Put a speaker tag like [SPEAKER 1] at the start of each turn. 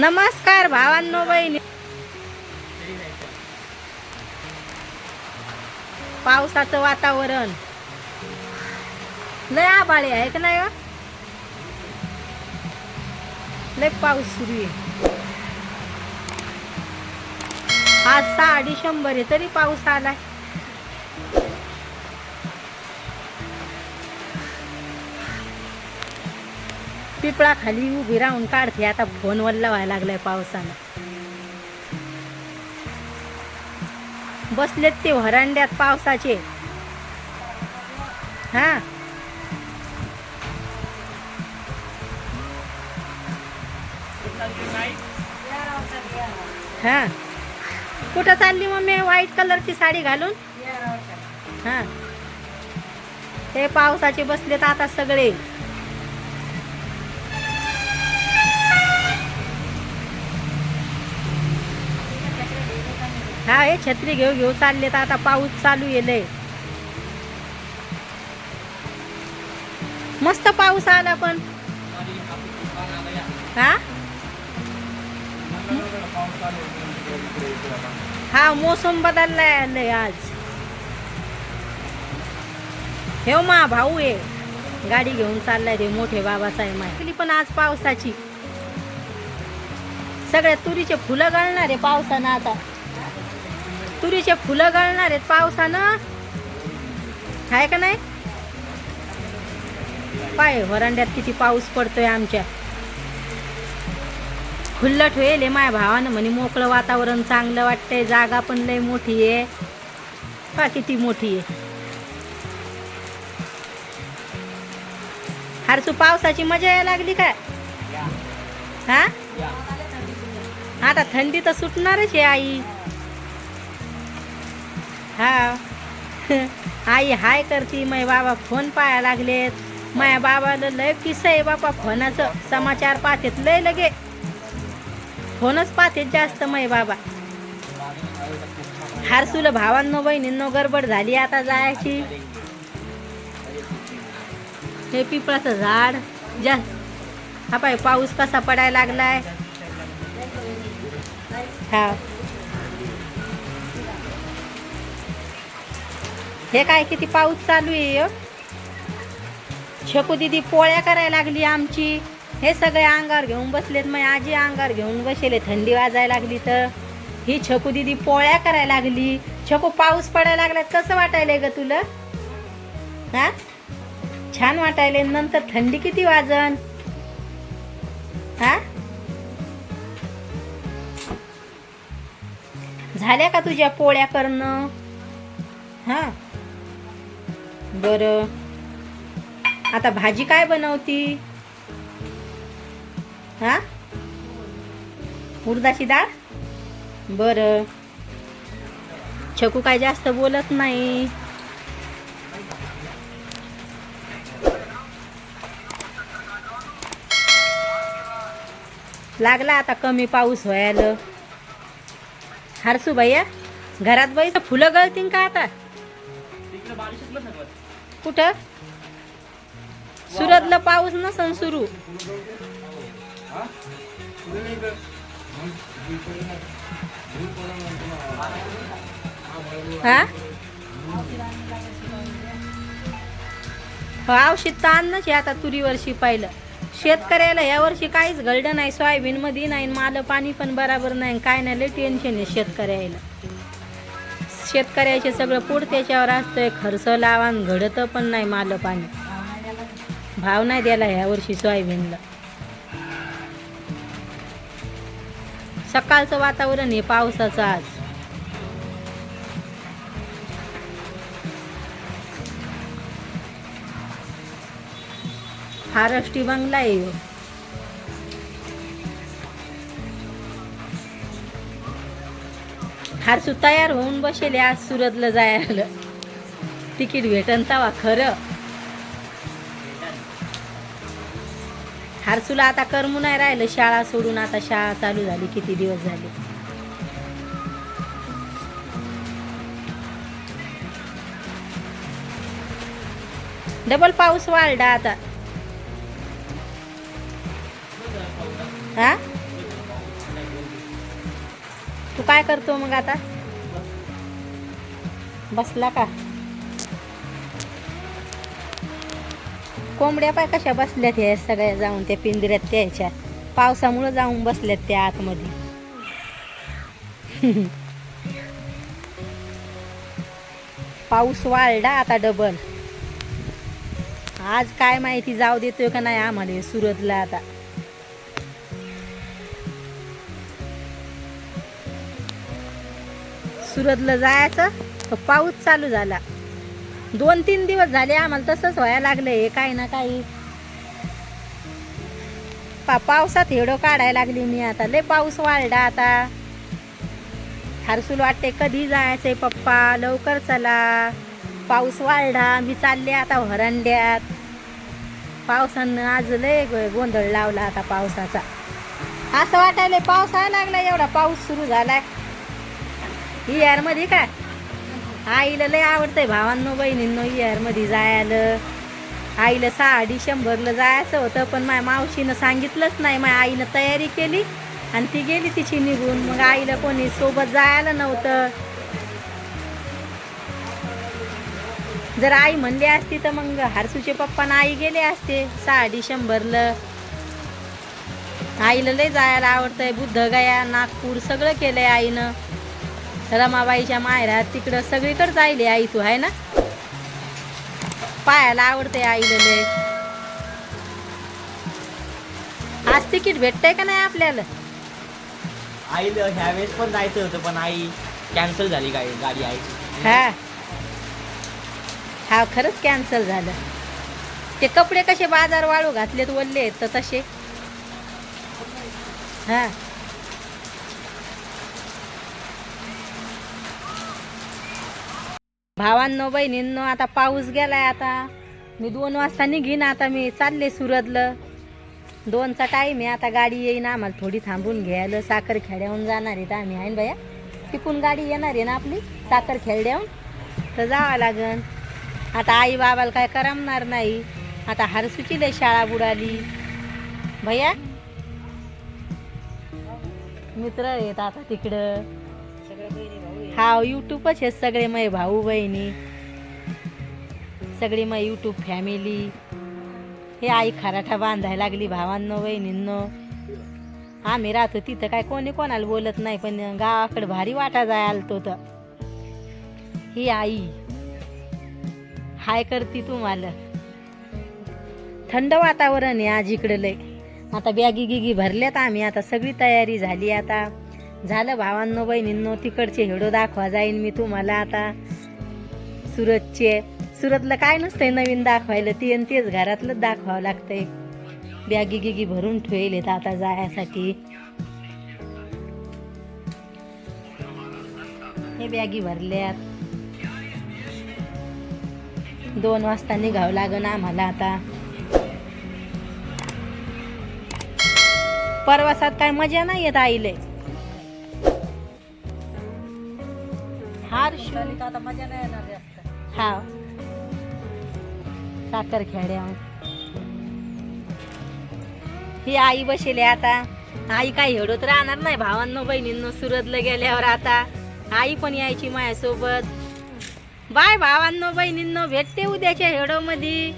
[SPEAKER 1] नमस्कार भावांनो बहिणी. पावसाचं वातावरण. लय आबाळी आहे का नाही लय पाऊस सुरू आहे. आज सहा डिसेंबर आहे तरी पाऊस आलाय. पिपळा खाली उभी राहून काढते आता फोन वल्ला व्हायला लागलाय पावसानं. बसलेत ते व्हरांड्यात पावसाचे. हा? हा? कुठं चालली मम्मी? व्हाईट कलरची साडी घालून? हा. हे पावसाचे बसलेत आता सगळे. हा हे छत्री घेऊ घेऊ चालले तर आता पाऊस चालू येलय मस्त पाऊस आला पण. हा? हा मोसम बदललाय आलंय आज. हे मा भाऊ आहे. गाडी घेऊन चाललाय रे मोठे बाबासाहेब आहे माहिती पण आज पावसाची. सगळ्या तुरीचे फुलं गळणार आहे पावसानं आता. तुरीचे फुलं गळणार आहेत पावसानं. आहे का नाही? पाय वरांड्यात किती पाऊस पडतोय आमच्या. खुल्लट होईल हे माझ्या भावानं म्हणे मोकळं वातावरण चांगलं वाटतंय जागा पण लय मोठी आहे. पा किती मोठी आहे. हरसू पावसाची मजा यायला लागली काय? हा? आता थंडी तर सुटणारच आहे आई. हा आई हाय करती मै बाबा फोन पाया लागलेत. माया बाबाला लय किस्सा आहे बापा फोनाचं समाचार पाहतेत लय लगे. फोनच पाहतेत जास्त मै बाबा. हारसूला भावांनो बहिणींनो गडबड झाली आता जायची. हे पिपळाचं झाड जा हा पाय पाऊस कसा पडायला लागलाय? हा हे काय किती पाऊस चालू आहे ह्यो. शकू दिदी पोळ्या करायला लागली आमची. हे सगळे अंगावर घेऊन बसलेत मग आजी अंगावर घेऊन बसले थंडी वाजायला लागली तर. ही छकू दिदी पोळ्या करायला लागली. छकू पाऊस पडायला लागला कसं वाटायलंय ग तुला? हा? छान वाटायले नंतर थंडी किती वाजन? हा? झाल्या का तुझ्या पोळ्या करणं? हा? बर. आता भाजी काय बनवती? हा? उरदाची डाळ? बर. छकू काय जास्त बोलत नाही. लागला आता कमी पाऊस व्हायला. हरसू भैया घरात बाई फुलं गळतील का आता? कुठं? सुरतला पाऊस नसन सुरू. हा? हो, औषध तर आणणंच आहे आता तुरीवरशी पाहिलं. शेतकऱ्याला या वर्षी काहीच घडलं नाही सोयाबीन मध्ये नाही माल पाणी पण बराबर नाही काय नाही लय टेन्शन आहे शेतकऱ्याला. शेतकऱ्याचे सगळं पूड त्याच्यावर असतंय. खर्च लावा घडत पण नाही माल पाणी. भाव नाही द्यायला ह्या वर्षी सोयाबीनला. सकाळचं वातावरण हे पावसाचं आज. फारष्टी बंगला आहे. हारसू तयार होऊन बसेले आज सुरतला जायला. तिकीट भेटन तवा खरं. हारसूला आता करमू नाही राहिलं. शाळा सोडून आता शाळा चालू झाली. किती दिवस झाले? डबल पाऊस वाढला आता. हा? तू काय करतो मग आता? बसला का? कोंबड्या पाय कशा बसल्यात ह्या सगळ्या जाऊन त्या पिंजऱ्यात त्याच्या? पावसामुळं जाऊन बसल्यात त्या आतमध्ये. पाऊस वाढला आता डबल. आज काय माहिती जाऊ देतोय का नाही आम्हाला सुरतला आता. सुरतला जायचं तर पाऊस चालू झाला. दोन तीन दिवस झाले आम्हाला तसंच व्हायला लागलं हे काही ना काही. पा पावसात हेडो काढायला लागली मी आता. लय पाऊस वाढला आता. हरसूल वाटते कधी जायचंय पप्पा लवकर चला. पाऊस वाढला मी चालले आता हरंड्यात पावसानं आज लय गोंधळ लावला आता पावसाचा. असं वाटायला पाऊस आला लागला एवढा पाऊस सुरू झालाय. इयारमध्ये काय? आईला लय आवडतंय भावांनो बहिणींनो इयारमध्ये जायला. आईला सहा डिसेंबरला जायचं होतं पण माझ्या मावशीनं सांगितलंच नाही. माझ्या आईनं तयारी केली आणि ती गेली तिची निघून. मग आईला कोणी सोबत जायला नव्हतं. जर आई म्हणली असती तर मग हरसूचे पप्पा आई गेले असते सहा डिसेंबरला आईला लय जायला आवडतंय. बुद्धगया नागपूर सगळं केलंय आईनं. रमाबाईच्या मायरात तिकडं सगळीकडे जायले आई तू आहे ना? पायाला आवडते आईला लय. आज तिकीट भेटतंय का नाही आपल्याला?
[SPEAKER 2] आई ह्या वेळेस पण जायचं होतं पण आई कॅन्सल झाली गाडी गाडी आईची.
[SPEAKER 1] हा. हा खरंच कॅन्सल झालं. ते कपडे कसे बाजार वाळू घातलेत वल्ले आहेत तर तसे. हा. भावांनो बहिणींनो आता पाऊस गेलाय आता. मी दोन वाजता निघीन आता मी चालले सुरतलं. दोनचा टाईम आहे आता गाडी येईन आम्हाला थोडी थांबून घ्यायला. साखर खेड्याहून जाणार आहेत आम्ही आहे ना भैया तिकून गाडी येणार आहे ना आपली साखर खेड्याहून तर जावं लागन. आता आई बाबाला काय करमणार नाही. आता हरसूची लय शाळा बुडाली. भैया? मित्र येत आता तिकडं. हा युट्यूबच हे सगळे मै भाऊ बहिणी सगळी मग युट्यूब फॅमिली हे आई खराठा बांधायला लागली भावांनो बहिणींनो. आम्ही राहतो तिथं काय कोणी कोणाला बोलत नाही पण गावाकडे भारी वाटा जाय तो तर. ही आई. हाय करती तुम्हाला. थंड वातावरण आहे आज इकडं लय. आता बॅगी गिगी भरल्यात आम्ही आता सगळी तयारी झाली आता. झालं भावांनो बहिणींनो तिकडचे हेडो दाखवा जाईन मी तुम्हाला आता. सुरतचे. सुरतला काय नसतंय नवीन दाखवायला ती आणि तेच घरातलंच दाखवावं लागतंय. बॅगी गिगी भरून ठेवलेत आता जायसाठी. हे बॅगी भरल्यात. दोन वाजता निघावं लागन आम्हाला आता. प्रवासात काय मजा नाही येत आईले. हार
[SPEAKER 3] आता मजा नाही येणार जास्त.
[SPEAKER 1] हा साखर खेड्या ही आई बसेले आता. आई काय हेडत राहणार नाही भावांनो बहिणींनो सुरतला गेल्यावर आता. आई पण यायची माझ्यासोबत. बाय भावांनो बहिणींनो भेटते उद्याच्या हेडो मध्ये